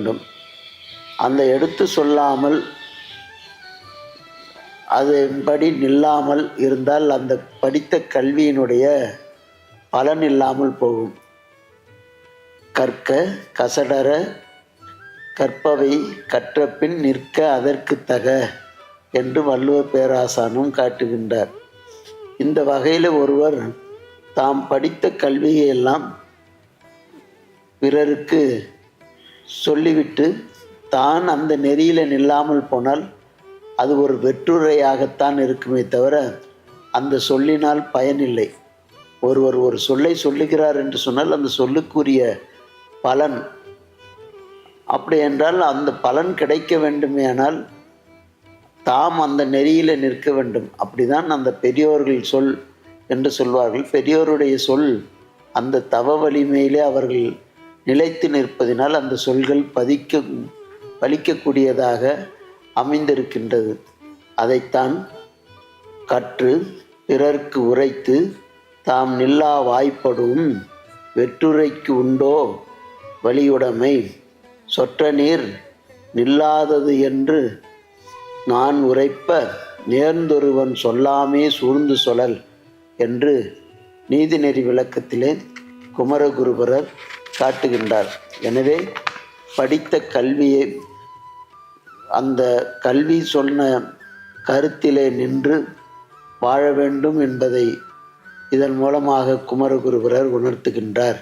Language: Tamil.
வேண்டும். அந்த எடுத்து சொல்லாமல் அதன்படி நில்லாமல் இருந்தால் அந்த படித்த கல்வியினுடைய பலன் இல்லாமல் போகும். கற்க கசடர கற்பவை கற்றபின் நிற்க அதற்கு தக என்று வள்ளுவ பேராசானும் காட்டுகின்றார். இந்த வகையில் ஒருவர் தாம் படித்த கல்வியை எல்லாம் பிறருக்கு சொல்லிவிட்டு தான் அந்த நெறியில் நில்லாமல் போனால் அது ஒரு வெற்றுரையாகத்தான் இருக்குமே தவிர அந்த சொல்லினால் பயனில்லை. ஒருவர் ஒரு சொல்லை சொல்லுகிறார் என்று சொன்னால் அந்த சொல்லுக்குரிய பலன். அப்படி என்றால் அந்த பலன் கிடைக்க வேண்டுமேனால் தாம் அந்த நெறியில் நிற்க வேண்டும். அப்படிதான் அந்த பெரியோர்கள் சொல் என்று சொல்வார்கள். பெரியோருடைய சொல் அந்த தவ வலிமையிலே அவர்கள் நிலைத்து நிற்பதினால் அந்த சொல்கள் பதிக்க பலிக்கக்கூடியதாக அமைந்திருக்கின்றது. அதைத்தான் கற்று பிறர்க்கு உரைத்து தாம் நில்லா வாய்ப்படும் வெற்றுரைக்கு உண்டோ? வலியுடைமை சொற்ற நீர் நில்லாதது என்று நான் உரைப்ப நேர்ந்தொருவன் சொல்லாமே சூழ்ந்து சொலல் என்று நீதிநெறி விளக்கத்திலே குமரகுருபரர் காட்டுகின்றார். எனவே படித்த கல்வியை அந்த கல்வி சொன்ன கருத்திலே நின்று வாழ வேண்டும் என்பதை இதன் மூலமாக குமரகுருபரர் உணர்த்துகின்றார்.